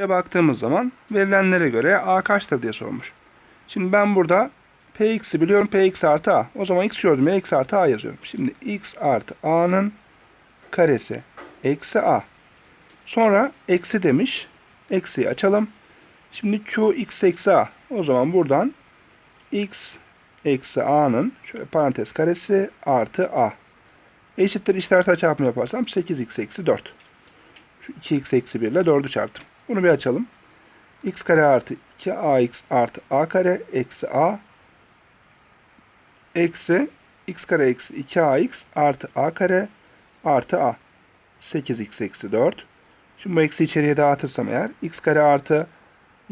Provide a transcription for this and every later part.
Buraya baktığımız zaman verilenlere göre a kaçtır diye sormuş. Şimdi ben burada px'i biliyorum px artı a. O zaman x gördüm x artı a yazıyorum. Şimdi x artı a'nın karesi eksi a. Sonra eksi demiş. Eksiyi açalım. Şimdi q x eksi a. O zaman buradan x eksi a'nın şöyle parantez karesi artı a. Eşittir işler çarpımı yaparsam 8x eksi 4. Şu 2x eksi 1 ile 4'ü çarptım. Bunu bir açalım. x kare artı 2ax artı a kare eksi a eksi x kare eksi 2ax artı a kare artı a. 8x eksi 4. Şimdi bu eksi içeriye dağıtırsam eğer x kare artı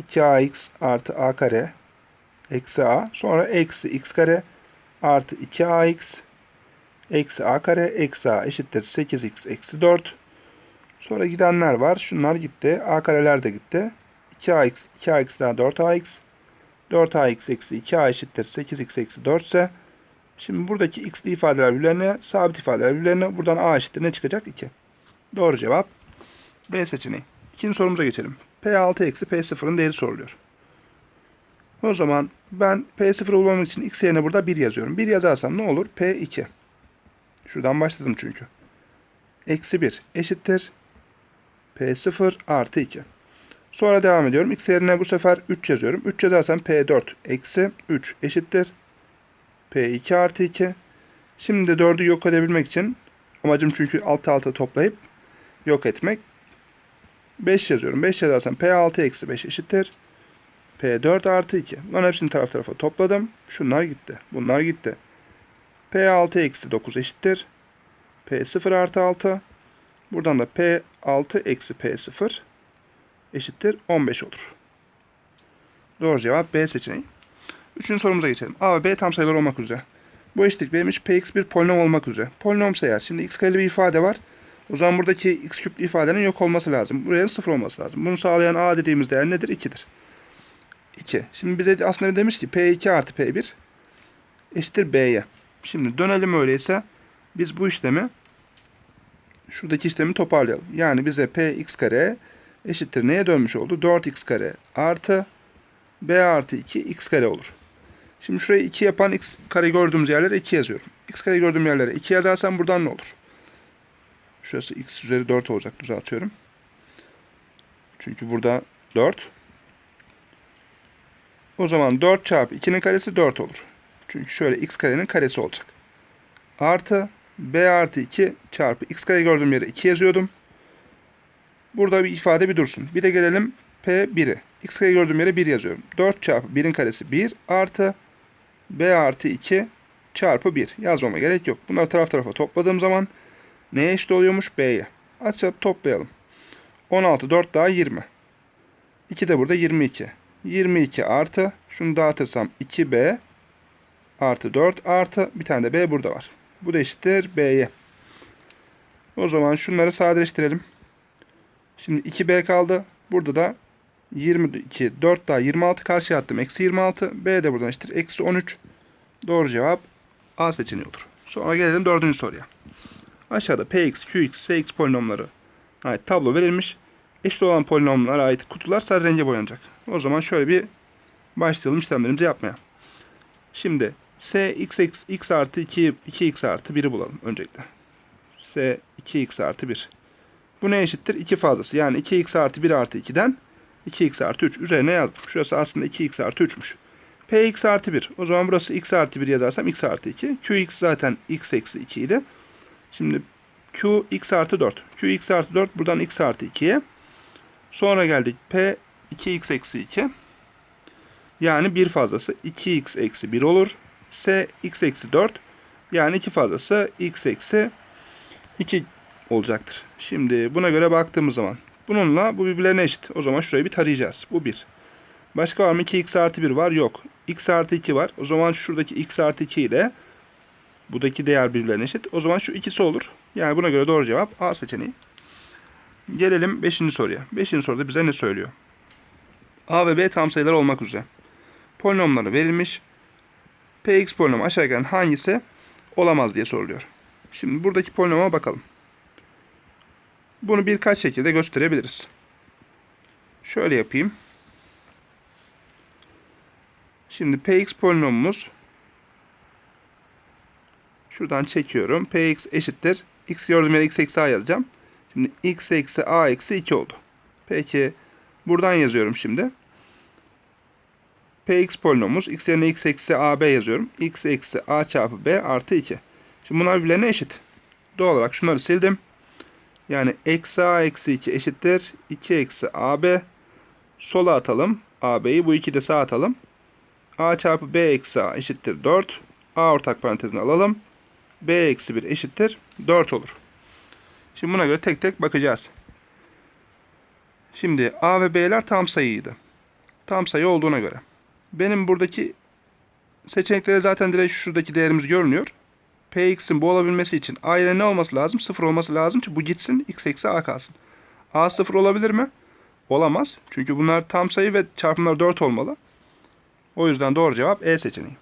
2ax artı a kare eksi a. Sonra eksi x kare artı 2ax eksi a kare eksi a eşittir 8x eksi 4. Sonra gidenler var. Şunlar gitti. A kareler de gitti. 2ax, 2ax daha 4ax. 4ax eksi 2a eşittir 8x eksi 4 ise şimdi buradaki x'li ifadeler birbirlerine, sabit ifadeler birbirlerine. Buradan a eşittir ne çıkacak? 2. Doğru cevap B seçeneği. İkinci sorumuza geçelim. P6 eksi P0'ın değeri soruluyor. O zaman ben P0'ı bulmam için x yerine burada 1 yazıyorum. 1 yazarsam ne olur? P2. Şuradan başladım çünkü. Eksi 1 eşittir. P0 artı 2. Sonra devam ediyorum. X yerine bu sefer 3 yazıyorum. 3 yazarsam P4 eksi 3 eşittir. P2 artı 2. Şimdi de 4'ü yok edebilmek için amacım çünkü alt alta toplayıp yok etmek. 5 yazıyorum. 5 yazarsam P6 eksi 5 eşittir. P4 artı 2. Bunların hepsini taraf tarafa topladım. Şunlar gitti. Bunlar gitti. P6 eksi 9 eşittir. P0 artı 6. Buradan da P6 eksi P0 eşittir 15 olur. Doğru cevap B seçeneği. Üçüncü sorumuza geçelim. A ve B tam sayılar olmak üzere. Bu eşitlik B'miş Px bir polinom olmak üzere. Polinomsa eğer şimdi x kareli bir ifade var. O zaman buradaki x küplü ifadenin yok olması lazım. Buraya sıfır olması lazım. Bunu sağlayan A dediğimiz değer nedir? 2'dir. 2. Şimdi bize aslında demiş ki P2 artı P1 eşittir B'ye. Şimdi dönelim öyleyse biz bu işlemi şuradaki işlemi toparlayalım. Yani bize Px kare eşittir neye dönmüş oldu? 4x kare artı B artı 2 x kare olur. Şimdi şurayı 2 yapan x kare gördüğümüz yerlere 2 yazıyorum. x kare gördüğüm yerlere 2 yazarsam buradan ne olur? Şurası x üzeri 4 olacak düzeltiyorum. Çünkü burada 4. O zaman 4 çarpı 2'nin karesi 4 olur. Çünkü şöyle x karenin karesi olacak. Artı b artı 2 çarpı x kare gördüğüm yere 2 yazıyordum. Burada bir ifade bir dursun. Bir de gelelim p1'e. x kare gördüğüm yere 1 yazıyorum. 4 çarpı 1'in karesi 1 artı b artı 2 çarpı 1. Yazmama gerek yok. Bunları taraf tarafa topladığım zaman neye eşit oluyormuş? b'ye. Açıp toplayalım. 16, 4 daha 20. 2 de burada 22. 22 artı şunu dağıtırsam 2b artı 4 artı bir tane de b burada var. Bu da eşittir b'ye. O zaman şunları sadeleştirelim. Şimdi 2b kaldı. Burada da 22, 4 daha 26 karşıya attım. Eksi 26. B de buradan eşittir. Eksi 13. Doğru cevap A seçeneği olur. Sonra gelelim dördüncü soruya. Aşağıda px, qx, sx polinomları ait tablo verilmiş. Eşit olan polinomlara ait kutular sarı renge boyanacak. O zaman şöyle bir başlayalım işlemlerimizi yapmaya. Şimdi s x, x, x artı 2, 2x artı 1'i bulalım öncelikle. s 2x artı 1. Bu ne eşittir? 2 fazlası. Yani 2x artı 1 artı 2'den 2x artı 3 üzerine yazdım. Şurası aslında 2x artı 3'müş. px artı 1. O zaman burası x artı 1 yazarsam x artı 2. qx zaten x eksi 2 idi. Şimdi q x artı 4. q x artı 4 buradan x artı 2'ye. Sonra geldik p 2x eksi 2. Yani 1 fazlası 2x eksi 1 olur. S x eksi 4. Yani 2 fazlası x eksi 2 olacaktır. Şimdi buna göre baktığımız zaman bununla bu birbirlerine eşit. O zaman şurayı bir tarayacağız. Bu 1. Başka var mı? 2x artı 1 var. Yok. x artı 2 var. O zaman şuradaki x artı 2 ile buradaki değer birbirlerine eşit. O zaman şu ikisi olur. Yani buna göre doğru cevap A seçeneği. Gelelim 5. soruya. 5. soruda bize ne söylüyor? A ve B tam sayılar olmak üzere. Polinomları verilmiş. Px polinomu aşağı gelen hangisi olamaz diye soruluyor. Şimdi buradaki polinoma bakalım. Bunu birkaç şekilde gösterebiliriz. Şöyle yapayım. Şimdi px polinomumuz şuradan çekiyorum. px eşittir. x gördüğüm yere x eksi a yazacağım. Şimdi x eksi a eksi 2 oldu. Peki buradan yazıyorum şimdi. Px polinomumuz x yerine x eksi ab yazıyorum. x eksi a çarpı b artı 2. Şimdi bunlar birbirlerine eşit. Doğal olarak şunları sildim. Yani eksi a eksi 2 eşittir. 2 eksi ab. Sola atalım. ab'yi bu 2 de sağa atalım. a çarpı b eksi a eşittir 4. a ortak parantezine alalım. b eksi 1 eşittir 4 olur. Şimdi buna göre tek tek bakacağız. Şimdi a ve b'ler tam sayıydı. Tam sayı olduğuna göre. Benim buradaki seçeneklere zaten direkt şuradaki değerimiz görünüyor. Px'in bu olabilmesi için a yerine ne olması lazım? 0 olması lazım ki bu gitsin x eksi a kalsın. a 0 olabilir mi? Olamaz. Çünkü bunlar tam sayı ve çarpımlar 4 olmalı. O yüzden doğru cevap E seçeneği.